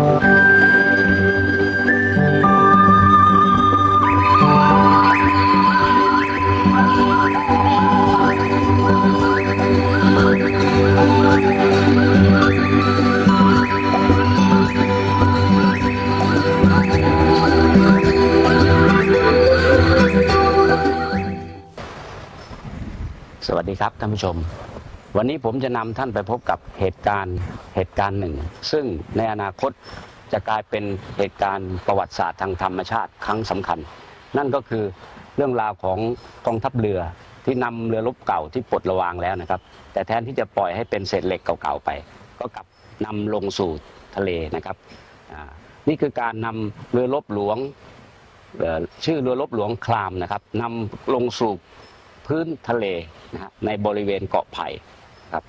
สวัสดีครับท่านผู้ชม วันนี้ผมจะนำท่านไปพบกับเหตุการณ์เหตุการณ์หนึ่ง ซึ่งในอนาคตจะกลายเป็นเหตุการณ์ประวัติศาสตร์ทางธรรมชาติครั้งสำคัญ นั่นก็คือเรื่องราวของกองทัพเรือที่นำเรือรบเก่าที่ปลดระวางแล้วนะครับ แต่แทนที่จะปล่อยให้เป็นเศษเหล็กเก่าๆไป ก็กลับนำลงสู่ทะเลนะครับนี่คือการนำเรือรบหลวงชื่อเรือรบหลวงครามนะครับนำลงสู่พื้นทะเลนะในบริเวณเกาะไผ่ ครับ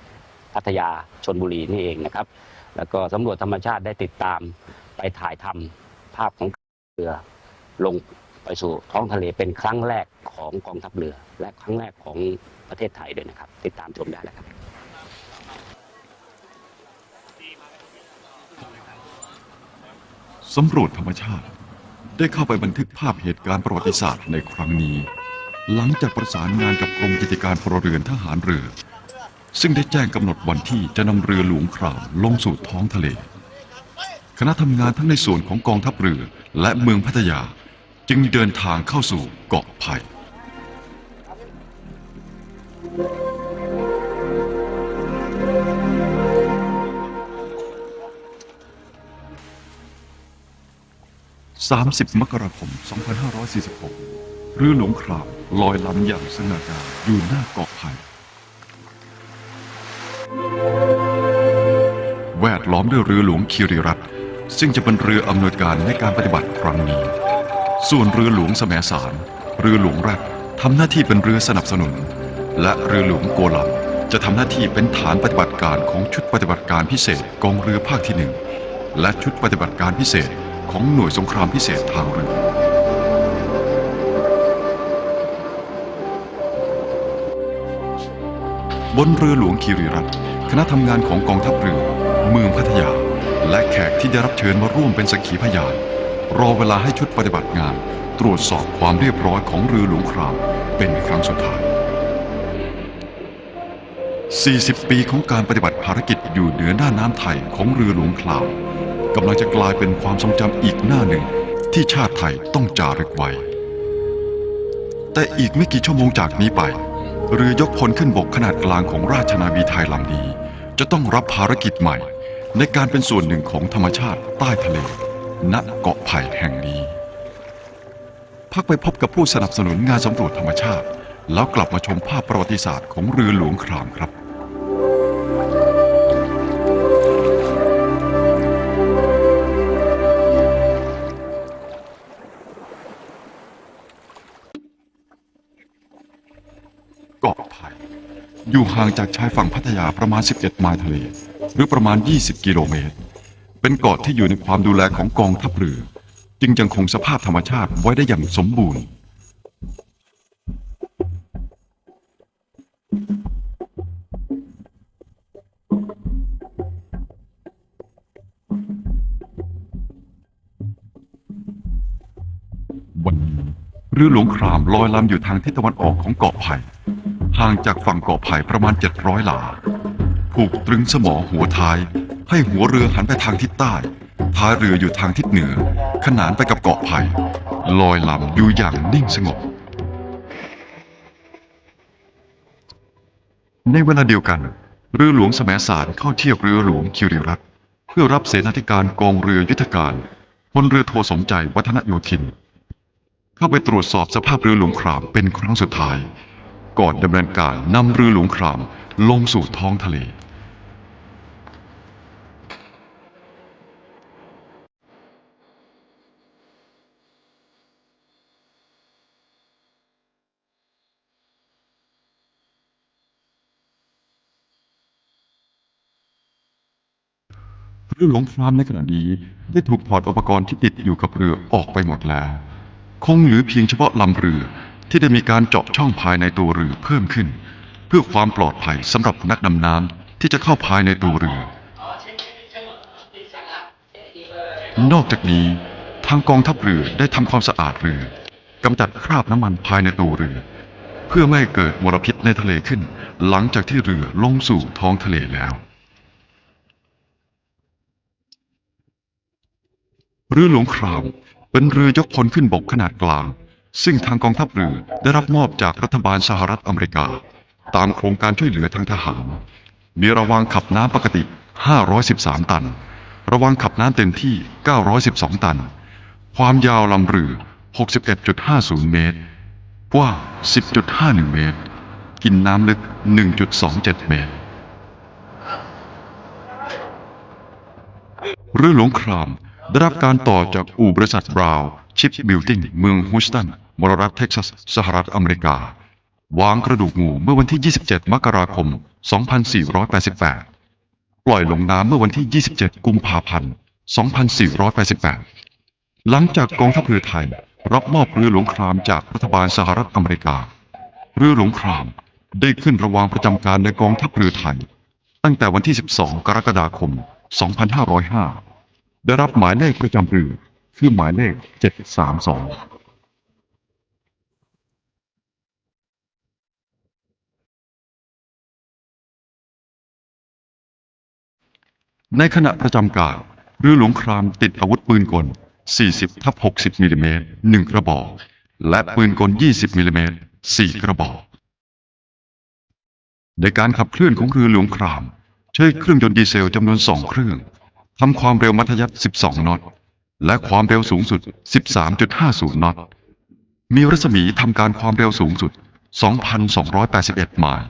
พัทยาชนบุรีนี่เองนะครับ แล้วก็สำรวจธรรมชาติได้ติดตามไปถ่ายทำภาพของเรือลงไปสู่ท้องทะเลเป็นครั้งแรกของกองทัพเรือ และครั้งแรกของประเทศไทยด้วยนะครับ ติดตามชมได้แล้วครับสำรวจธรรมชาติ ได้เข้าไปบันทึกภาพเหตุการณ์ประวัติศาสตร์ในครั้งนี้ หลังจากประสานงานกับกรมกิจการพลเรือนทหารเรือ ซึ่งได้แจ้งกำหนดวันที่จะนำเรือหลวงครามลงสู่ท้องทะเล คณะทำงานทั้งในส่วนของกองทัพเรือและเมืองพัทยาจึงเดินทางเข้าสู่เกาะไผ่30มกราคม 2546 เรือหลวงครามลอยลำอย่างสง่างามอยู่หน้าเกาะไผ่ แวดล้อมด้วยเรือหลวงคิริรัตซึ่งจะเป็นเรืออำนวยการในการปฏิบัติครั้งนี้ ส่วนเรือหลวงแสมสาร เรือหลวงแรกทำหน้าที่เป็นเรือสนับสนุน และเรือหลวงโกลัมจะทำหน้าที่เป็นฐานปฏิบัติการของชุดปฏิบัติการพิเศษกองเรือภาคที่หนึ่งและชุดปฏิบัติการพิเศษของหน่วยสงครามพิเศษทางเรือ บนเรือหลวงคีรีรัตน์ คณะทำงานของกองทัพเรือเมืองพัทยา และแขกที่ได้รับเชิญมาร่วมเป็นสักขีพยาน รอเวลาให้ชุดปฏิบัติงาน ตรวจสอบความเรียบร้อยของเรือหลวงครามเป็นครั้งสุดท้าย 40 ปีของการปฏิบัติภารกิจอยู่เหนือหน้าน้ำไทยของเรือหลวงครามกำลังจะกลายเป็นความทรงจำอีกหน้าหนึ่งที่ชาติไทยต้องจารึกไว้ แต่อีกไม่กี่ชั่วโมงจากนี้ไป เรือยกพลขึ้นบกขนาดกลางของราชนาวีไทยลำนี้ จะต้องรับภารกิจใหม่ ในการเป็นส่วนหนึ่งของธรรมชาติใต้ทะเล ณเกาะไผ่แห่งนี้ พักไปพบกับผู้สนับสนุนงานสำรวจธรรมชาติ แล้วกลับมาชมภาพประวัติศาสตร์ของเรือหลวงครามครับ อยู่ห่างจากชายฝั่งพัทยาประมาณ 11 ไมล์ทะเล หรือประมาณ 20 กิโลเมตร เป็นเกาะที่อยู่ในความดูแลของกองทัพเรือ จึงยังคงสภาพธรรมชาติไว้ได้อย่างสมบูรณ์ วันนี้เรือหลวงครามลอยลำอยู่ทางทิศตะวันออกของเกาะไผ่ ห่างจากฝั่งเกาะไผ่ประมาณ 700 หลา ผูกตรึงสมอหัวท้าย ให้หัวเรือหันไปทางทิศใต้ ท้ายเรืออยู่ทางทิศเหนือ ขนานไปกับเกาะไผ่ลอยลำอยู่อย่างนิ่งสงบ ในเวลาเดียวกัน เรือหลวงสมสารเข้าเทียบเรือหลวงคิริรัตเพื่อรับเสนาธิการกองเรือยุทธการพลเรือโทสมใจวัฒนโยธิน เข้าไปตรวจสอบสภาพเรือหลวงครามเป็นครั้งสุดท้าย ก่อนดำเนินการนำเรือหลวงครามลงสู่ท้องทะเล เรือหลวงครามในขณะนี้ได้ถูกถอดอุปกรณ์ที่ติดอยู่กับเรือออกไปหมดแล้ว คงเหลือเพียงเฉพาะลำเรือ ที่ได้มีการเจาะช่องภายในตัวเรือเพิ่มขึ้น เพื่อความปลอดภัยสำหรับนักดำน้ำที่จะเข้าภายในตัวเรือ นอกจากนี้ทางกองทัพเรือได้ทำความสะอาดเรือกำจัดคราบน้ำมันภายในตัวเรือ เพื่อไม่ให้เกิดมลพิษในทะเลขึ้น หลังจากที่เรือลงสู่ท้องทะเลแล้วเรือหลวงครามเป็นเรือยกพลขึ้นบกขนาดกลาง ซึ่งทางกองทัพเรือได้รับมอบจากรัฐบาลสหรัฐอเมริกา ตามโครงการช่วยเหลือทางทหาร มีระวางขับน้ำปกติ 513 ตัน ระวางขับน้ำเต็มที่ 912 ตัน ความยาวลำเรือ 61.50 เมตร กว้าง 10.51 เมตร กินน้ำลึก 1.27 เมตรเรือหลวงครามได้รับการต่อจากอู่บริษัทบราว์ชิปบิลติ้งเมืองฮูสตัน มรรัฐเท็กซัส สหรัฐอเมริกาวางกระดูกงูเมื่อวันที่ 27 มกราคม 2488 ปล่อยลงน้ำเมื่อวันที่ 27 กุมภาพันธ์ 2488 หลังจากกองทัพเรือไทยรับมอบเรือหลวงครามจากรัฐบาลสหรัฐอเมริกา เรือหลวงครามได้ขึ้นระวางประจำการในกองทัพเรือไทย ตั้งแต่วันที่ 12 กรกฎาคม 2505 ได้รับหมายเลขประจำเรือคือหมายเลข 732 ในขณะประจำการเรือหลวงครามติดอาวุธปืนกล 40ทับ60มิลลิเมตร1กระบอก และปืนกล 20มิลลิเมตร4กระบอก ในการขับเคลื่อนของเรือหลวงคราม ใช้เครื่องยนต์ดีเซลจำนวน 2 เครื่องทำความเร็วมัธยัสถ์12 นอต และความเร็วสูงสุด 13.50 นอต มีรัศมีทำการความเร็วสูงสุด 2,281 ไมล์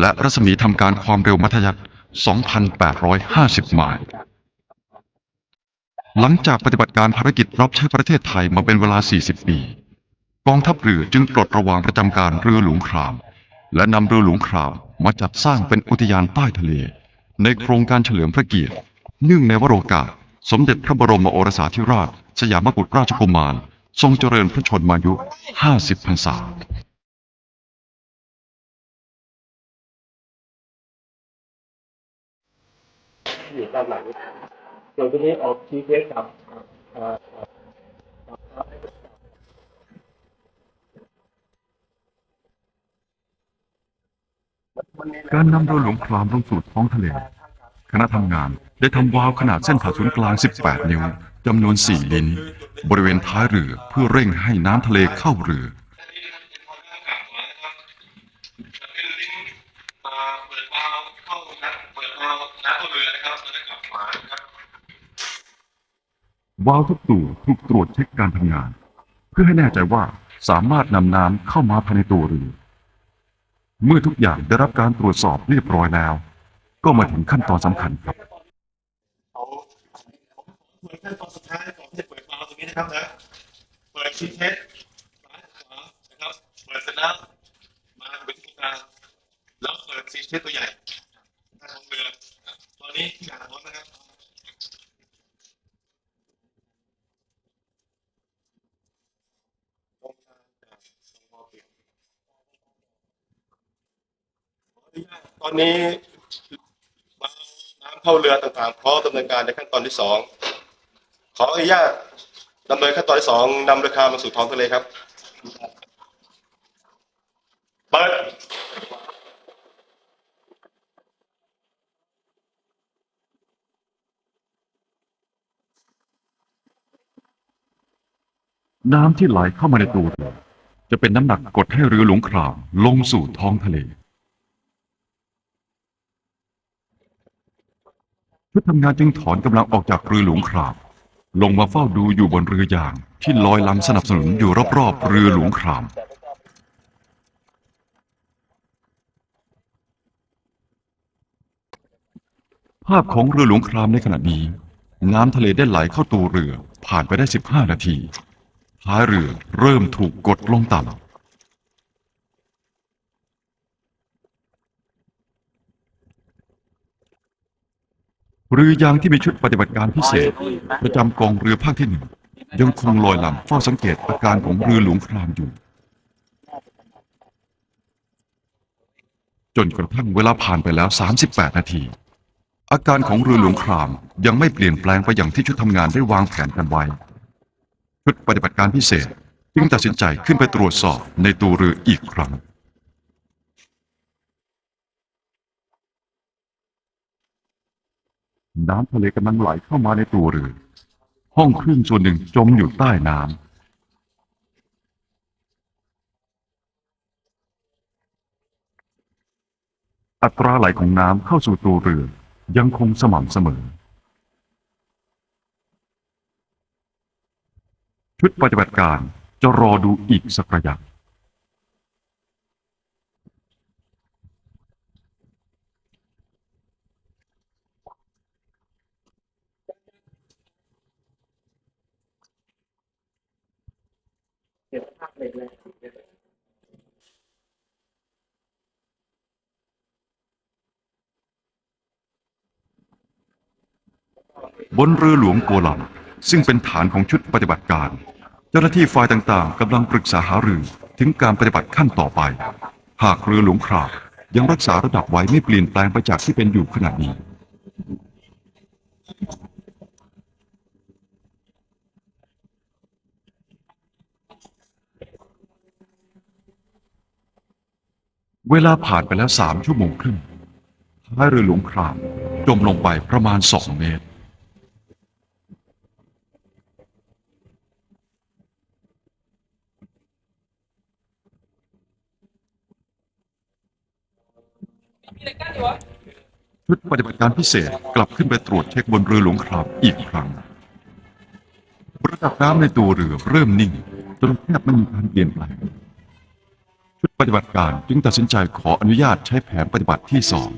และรัศมีทำการความเร็วมัธยัสถ์ 2,850 ไมล์ หลังจากปฏิบัติการภารกิจรับใช้ประเทศไทยมาเป็นเวลา 40 ปี กองทัพเรือจึงปลดระวางประจำการเรือหลวงคราม และนำเรือหลวงครามมาจัดสร้างเป็นอุทยานใต้ทะเล ในโครงการเฉลิมพระเกียรติเนื่องในวโรกาส สมเด็จพระบรมโอรสาธิราช สยามกุฎราชกุมาร ทรงเจริญพระชนมายุ 50 พรรษา อยู่ด้านหลังส่วนตัวนี้ออกทีเทสกับการนำเรือหลวงครามลงสู่ท้องทะเล คณะทำงานได้ทำวาล์วขนาดเส้นผ่าศูนย์กลาง 18 นิ้วจำนวน 4 ลิ้น บริเวณท้ายเรือเพื่อเร่งให้น้ำทะเลเข้าเรือ มาเปิดวาล์วเข้าน้ำเปิดวาล์วน้ำเข้าเรือนะครับแล้วก็กลับมานะครับ วาล์วทุกตัวถูกตรวจเช็คการทำงาน เพื่อให้แน่ใจว่าสามารถนำน้ำเข้ามาภายในตัวเรือ เมื่อทุกอย่างได้รับการตรวจสอบเรียบร้อยแล้ว ก็มาถึงขั้นตอนสำคัญครับขั้นตอนสุดท้ายก่อนที่จะเปิดวาล์วตรงนี้นะครับนะ เปิดชีเทสซ้ายขวานะครับ เปิดเสร็จแล้วมาถึงตรงกลางแล้วเปิดชีเทสตัวใหญ่ทางของเรือ ตอนนี้ที่หาพร้อมนะครับตรงกลางจากตรงพอเปลี่ยน ตอนนี้น้ำเข้าเรือต่างๆพร้อมดำเนินการในขั้นตอนที่สองขออนุญาตดำเนินขั้นตอนที่สองนำเรือคามาสู่ท้องทะเลครับเปิดน้ำที่ไหลเข้ามาในตัวเรือจะเป็นน้ำหนักกดให้เรือหลวงครามลงสู่ท้องทะเล ชุดทำงานจึงถอนกำลังออกจากเรือหลวงคราม ลงมาเฝ้าดูอยู่บนเรือยาง ที่ลอยลำสนับสนุนอยู่รอบๆเรือหลวงคราม ภาพของเรือหลวงครามในขณะนี้ น้ำทะเลได้ไหลเข้าตัวเรือผ่านไปได้ 15 นาทีท้ายเรือเริ่มถูกกดลงต่ำ เรือยางที่มีชุดปฏิบัติการพิเศษ ประจำกองเรือภาคที่หนึ่งยังคงลอยลำเฝ้าสังเกตอาการของเรือหลวงครามอยู่ จนกระทั่งเวลาผ่านไปแล้ว 38 นาที อาการของเรือหลวงครามยังไม่เปลี่ยนแปลงไปอย่างที่ชุดทำงานได้วางแผนกันไว้ ชุดปฏิบัติการพิเศษจึงตัดสินใจขึ้นไปตรวจสอบในตัวเรืออีกครั้ง น้ำทะเลกำลังไหลเข้ามาในตัวเรือ ห้องเครื่องส่วนหนึ่งจมอยู่ใต้น้ำอัตราไหลของน้ำเข้าสู่ตัวเรือยังคงสม่ำเสมอ ชุดปฏิบัติการจะรอดูอีกสักระยะ เห็นภาพเลยเลย บนเรือหลวงโกลัมซึ่งเป็นฐานของชุดปฏิบัติการ เจ้าหน้าที่ฝ่ายต่างๆกำลังปรึกษาหารือถึงการปฏิบัติขั้นต่อไป หากเรือหลวงครามยังรักษาระดับไว้ไม่เปลี่ยนแปลงไปจากที่เป็นอยู่ขณะนี้เวลาผ่านไปแล้วสามชั่วโมงครึ่งท้ายเรือหลวงครามจมลงไปประมาณสองเมตร ชุดปฏิบัติการพิเศษกลับขึ้นไปตรวจเช็คบนเรือหลวงครามอีกครั้ง ระดับน้ำในตัวเรือเริ่มนิ่ง จนแทบไม่มีการเปลี่ยนแปลงชุดปฏิบัติการจึงตัดสินใจขออนุญาตใช้แผนปฏิบัติที่สอง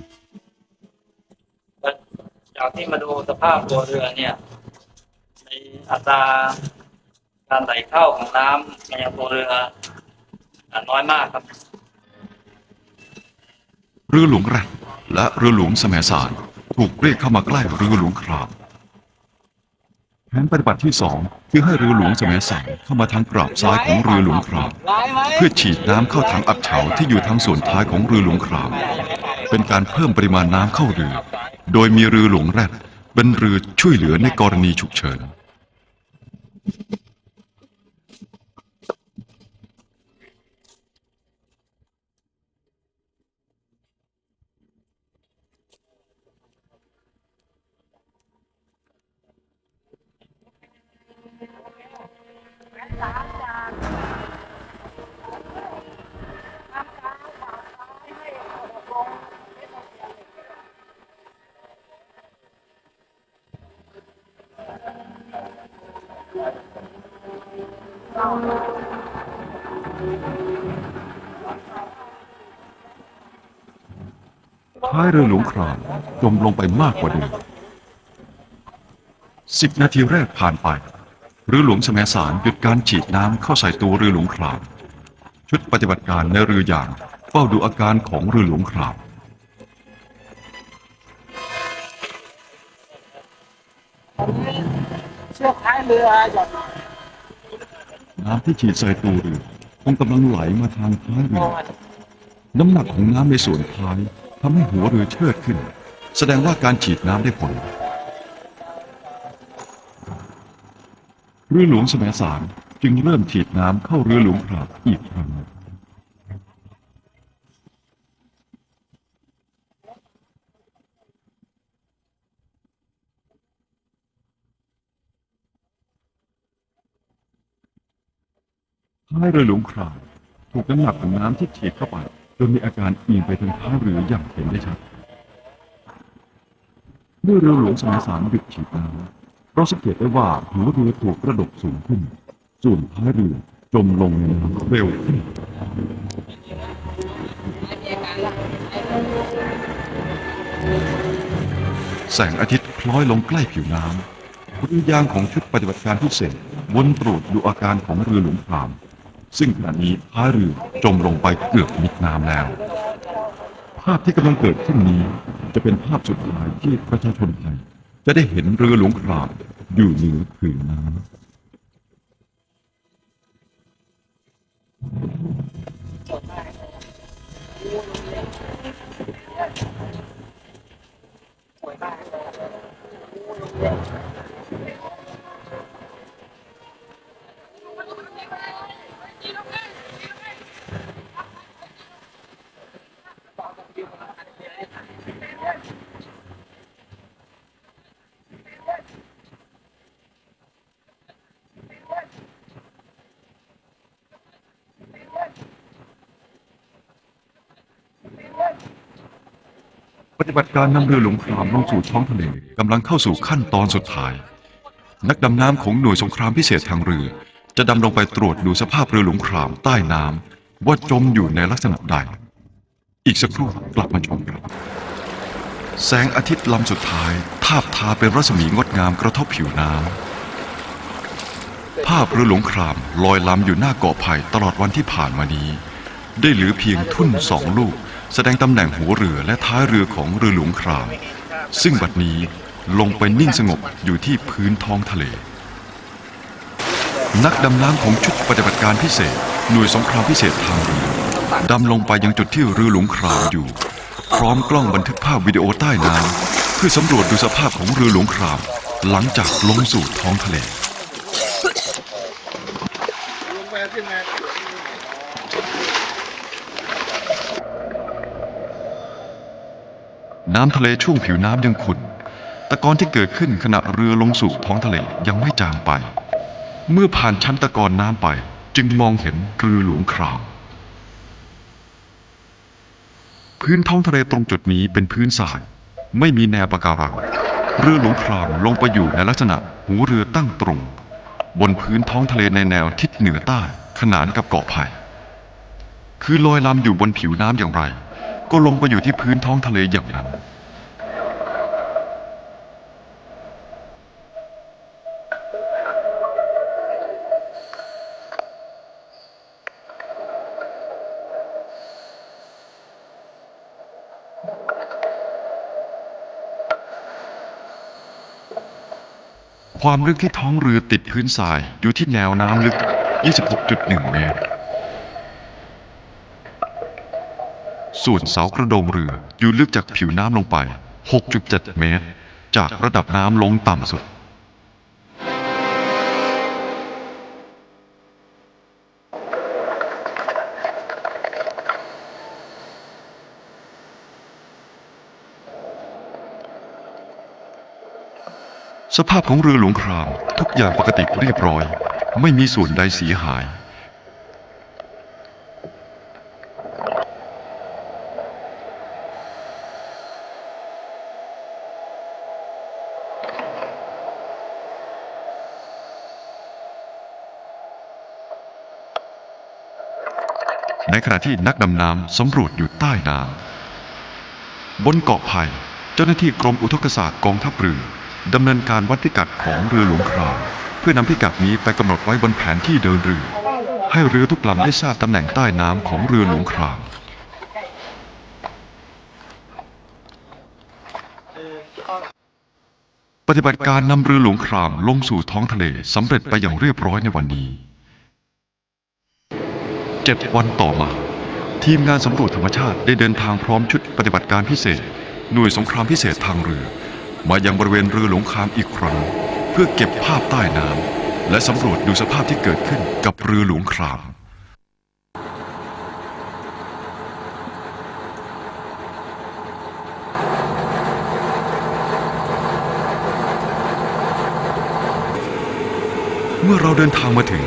จากที่มาดูสภาพตัวเรือเนี่ย ในอัตราการไหลเข้าของน้ำในตัวเรืออะน้อยมากครับ เรือหลวงแรกและเรือหลวงแสมสารถูกเรียกเข้ามาใกล้เรือหลวงครามแผนปฏิบัติที่สองคือให้เรือหลวงแสมสารเข้ามาทางกราบซ้ายของเรือหลวงครามเพื่อฉีดน้ำเข้าถังอับเฉาที่อยู่ทางส่วนท้ายของเรือหลวงคราม เป็นการเพิ่มปริมาณน้ำเข้าเรือ โดยมีเรือหลวงแรกเป็นเรือช่วยเหลือในกรณีฉุกเฉิน ท้ายเรือหลวงครามจมลงไปมากกว่าเดิมสิบนาทีแรกผ่านไป เรือหลวงแสมสารหยุดการฉีดน้ำเข้าใส่ตัวเรือหลวงคราม ชุดปฏิบัติการในเรืออย่างเฝ้าดูอาการของเรือหลวงครามเชือกท้ายเรือหย่อน น้ำที่ฉีดใส่ตัวเรือคงกำลังไหลมาทางท้ายเรือน้ำหนักของน้ำในส่วนท้ายทำให้หัวเรือเชิดขึ้น แสดงว่าการฉีดน้ำได้ผลเรือหลวงแสมสารจึงเริ่มฉีดน้ำเข้าเรือหลวงครามอีกครั้ง ท้ายเรือหลวงครามถูกน้ำหนักของน้ำที่ฉีดเข้าไปจนมีอาการเอียงไปทางท้ายเรืออย่างเห็นได้ชัดเมื่อเรือหลวงสมัยสารหยุดฉีดน้ำเราสังเกตได้ว่าหัวเรือถูกกระดกสูงขึ้นส่วนท้ายเรือจมลงในน้ำเร็วขึ้นแสงอาทิตย์คล้อยลงใกล้ผิวน้ำเรือยางของชุดปฏิบัติการพิเศษวนตรวจดูอาการของเรือหลวงพราม ซึ่งขณะนี้ท้ายเรือจมลงไปเกือบมิดน้ำแล้ว ภาพที่กำลังเกิดขึ้นนี้ จะเป็นภาพสุดท้ายที่ประชาชนไทยจะได้เห็นเรือหลวงพรามอยู่เหนือผืนน้ำ สวยมาก ปฏิ บัติการนำเรือหลวงครามลงสู่ท้องทะเลกำลังเข้าสู่ขั้นตอนสุดท้าย นักดำน้ำของหน่วยสงครามพิเศษทางเรือ จะดำลงไปตรวจดูสภาพเรือหลวงครามใต้น้ำว่าจมอยู่ในลักษณะใด อีกสักครู่กลับมาชมกันแสงอาทิตย์ลำสุดท้าย ทาบทาเป็นรัศมีงดงามกระทบผิวน้ำภาพเรือหลวงครามลอยลำอยู่หน้าเกาะไผ่ตลอดวันที่ผ่านมานี้ ได้เหลือเพียงทุ่นสองลูก แสดงตำแหน่งหัวเรือและท้ายเรือของเรือหลวงคราม ซึ่งบัดนี้ลงไปนิ่งสงบอยู่ที่พื้นท้องทะเล นักดำน้ำของชุดปฏิบัติการพิเศษ หน่วยสงครามพิเศษทางเรือดำลงไปยังจุดที่เรือหลวงครามอยู่ พร้อมกล้องบันทึกภาพวิดีโอใต้น้ำเพื่อสำรวจดูสภาพของเรือหลวงคราม หลังจากลงสู่ท้องทะเล น้ำทะเลช่วงผิวน้ำยังขุ่นตะกอนที่เกิดขึ้นขณะเรือลงสู่ท้องทะเลยังไม่จางไป เมื่อผ่านชั้นตะกอนน้ำไป จึงมองเห็นเรือหลวงคราม พื้นท้องทะเลตรงจุดนี้เป็นพื้นทราย ไม่มีแนวปะการัง เรือหลวงครามลงไปอยู่ในลักษณะหูเรือตั้งตรง บนพื้นท้องทะเลในแนวทิศเหนือใต้ ขนานกับเกาะไผ่คือลอยลำอยู่บนผิวน้ำอย่างไร ก็ลงไปอยู่ที่พื้นท้องทะเลอย่างนั้น ความลึกที่ท้องเรือติดพื้นทรายอยู่ที่แนวน้ำลึก 26.1 เมตร ส่วนเสากระโดงเรืออยู่ลึกจากผิวน้ำลงไป 6.7 เมตร จากระดับน้ำลงต่ำสุด สภาพของเรือหลวงครามทุกอย่างปกติเรียบร้อย ไม่มีส่วนใดเสียหาย ขณะที่นักดำน้ำสำรวจอยู่ใต้น้ำบนเกาะไผ่เจ้าหน้าที่กรมอุทกศาสตร์กองทัพเรือดำเนินการวัดพิกัดของเรือหลวงครามเพื่อนำพิกัดนี้ไปกำหนดไว้บนแผนที่เดินเรือ ให้เรือทุกลำได้ทราบตำแหน่งใต้น้ำของเรือหลวงครามปฏิบัติการนำเรือหลวงครามลงสู่ท้องทะเลสำเร็จไปอย่างเรียบร้อยในวันนี้ เจ็ดวันต่อมา ทีมงานสำรวจธรรมชาติได้เดินทางพร้อมชุดปฏิบัติการพิเศษ หน่วยสงครามพิเศษทางเรือ มายังบริเวณเรือหลวงคามอีกครั้ง เพื่อเก็บภาพใต้น้ำและสำรวจดูสภาพที่เกิดขึ้นกับเรือหลวงครามเมื่อเราเดินทางมาถึง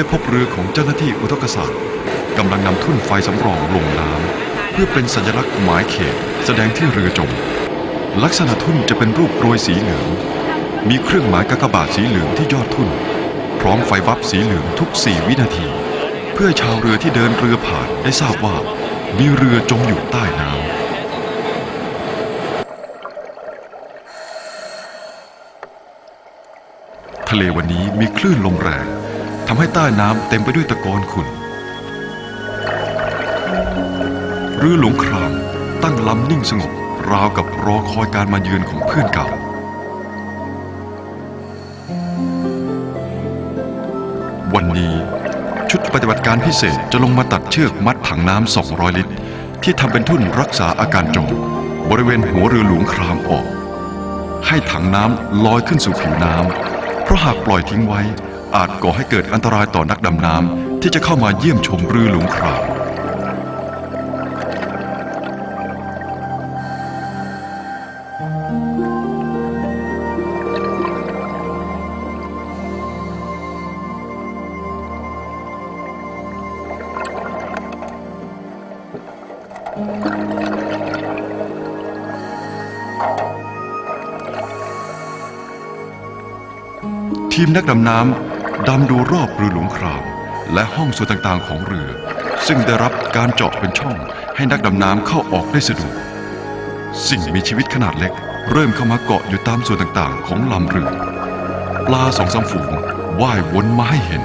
ได้พบเรือของเจ้าหน้าที่อุทกศาสตร์กำลังนำทุ่นไฟสำรองลงน้ำเพื่อเป็นสัญลักษณ์หมายเขต แสดงที่เรือจม ลักษณะทุ่นจะเป็นรูปโรยสีเหลือง มีเครื่องหมายกากบาทสีเหลืองที่ยอดทุ่น พร้อมไฟวับสีเหลืองทุก 4 วินาที เพื่อชาวเรือที่เดินเรือผ่านได้ทราบว่า มีเรือจมอยู่ใต้น้ำทะเลวันนี้มีคลื่นลมแรง ทำให้ใต้น้ำเต็มไปด้วยตะกอนขุ่นเรือหลวงครามตั้งลำนิ่งสงบ ราวกับรอคอยการมาเยือนของเพื่อนเก่า วันนี้ชุดปฏิบัติการพิเศษจะลงมาตัดเชือกมัดถังน้ำ 200 ลิตร ที่ทำเป็นทุ่นรักษาอาการจม บริเวณหัวเรือหลวงครามออก ให้ถังน้ำลอยขึ้นสู่ผิวน้ำเพราะหากปล่อยทิ้งไว้ อาจก่อให้เกิดอันตรายต่อนักดำน้ำที่จะเข้ามาเยี่ยมชมเรือหลวงครามทีมนักดำน้ำ ดำดูรอบเรือหลวงครามและห้องส่วนต่างๆของเรือ ซึ่งได้รับการเจาะเป็นช่องให้นักดำน้ำเข้าออกได้สะดวก สิ่งมีชีวิตขนาดเล็ก เริ่มเข้ามาเกาะอยู่ตามส่วนต่างๆ ของลำเรือ ปลาสองสามฝูงว่ายวนมาให้เห็น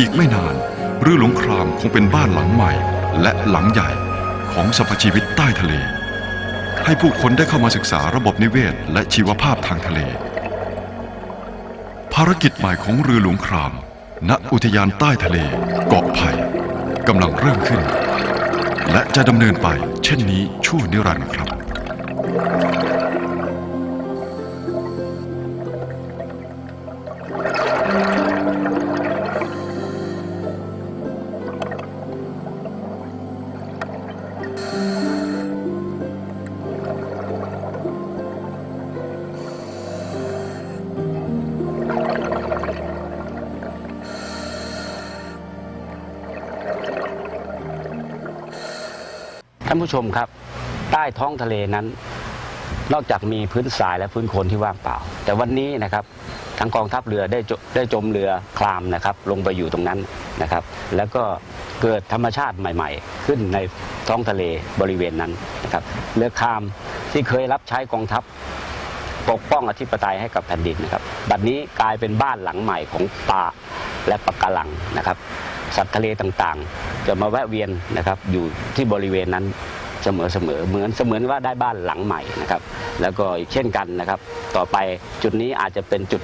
อีกไม่นานเรือหลวงครามคงเป็นบ้านหลังใหม่ และหลังใหญ่ของสรรพชีวิตใต้ทะเล ให้ผู้คนได้เข้ามาศึกษาระบบนิเวศ และชีวภาพทางทะเล ภารกิจใหม่ของเรือหลวงคราม ณอุทยานใต้ทะเล เกาะไผ่กำลังเริ่มขึ้น และจะดำเนินไปเช่นนี้ชั่วนิรันดร์ครับ ท่านผู้ชมครับ ใต้ท้องทะเลนั้น นอกจากมีพื้นทรายและพื้นโคลนที่ว่างเปล่า แต่วันนี้นะครับทางกองทัพเรือได้จได้จมเรือคลามนะครับ ลงไปอยู่ตรงนั้นนะครับ แล้วก็เกิดธรรมชาติใหม่ ๆ ขึ้นในท้องทะเลบริเวณนั้นนะครับเรือคลามที่เคยรับใช้กองทัพปกป้องอธิปไตยให้กับแผ่นดินนะครับ บัดนี้กลายเป็นบ้านหลังใหม่ของปลา และปะการังนะครับ สัตว์ทะเลต่างๆ จะมาแวะเวียนนะครับอยู่ที่บริเวณนั้นเสมอเสมอเหมือนเสมือนว่าได้บ้านหลังใหม่นะครับ แล้วก็อีกเช่นกันนะครับ ต่อไปจุดนี้อาจจะเป็นจุด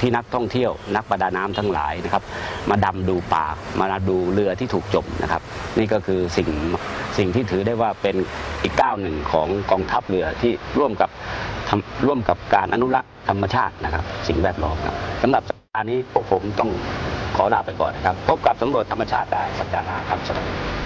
ที่นักท่องเที่ยว นักประดาน้ำทั้งหลายนะครับ มาดำดูป่ามาดูเรือที่ถูกจมนะครับ นี่ก็คือสิ่งสิ่งที่ถือได้ว่าเป็นอีกก้าวหนึ่งของกองทัพเรือที่ร่วมกับร่วมกับการอนุรักษ์ธรรมชาตินะครับ สิ่งแวดล้อมครับสำหรับสัปดาห์นี้พวกผมต้อง ขอลาไปก่อนนะครับ พบกับสำรวจธรรมชาติได้สัปดาห์หน้าครับสวัสดี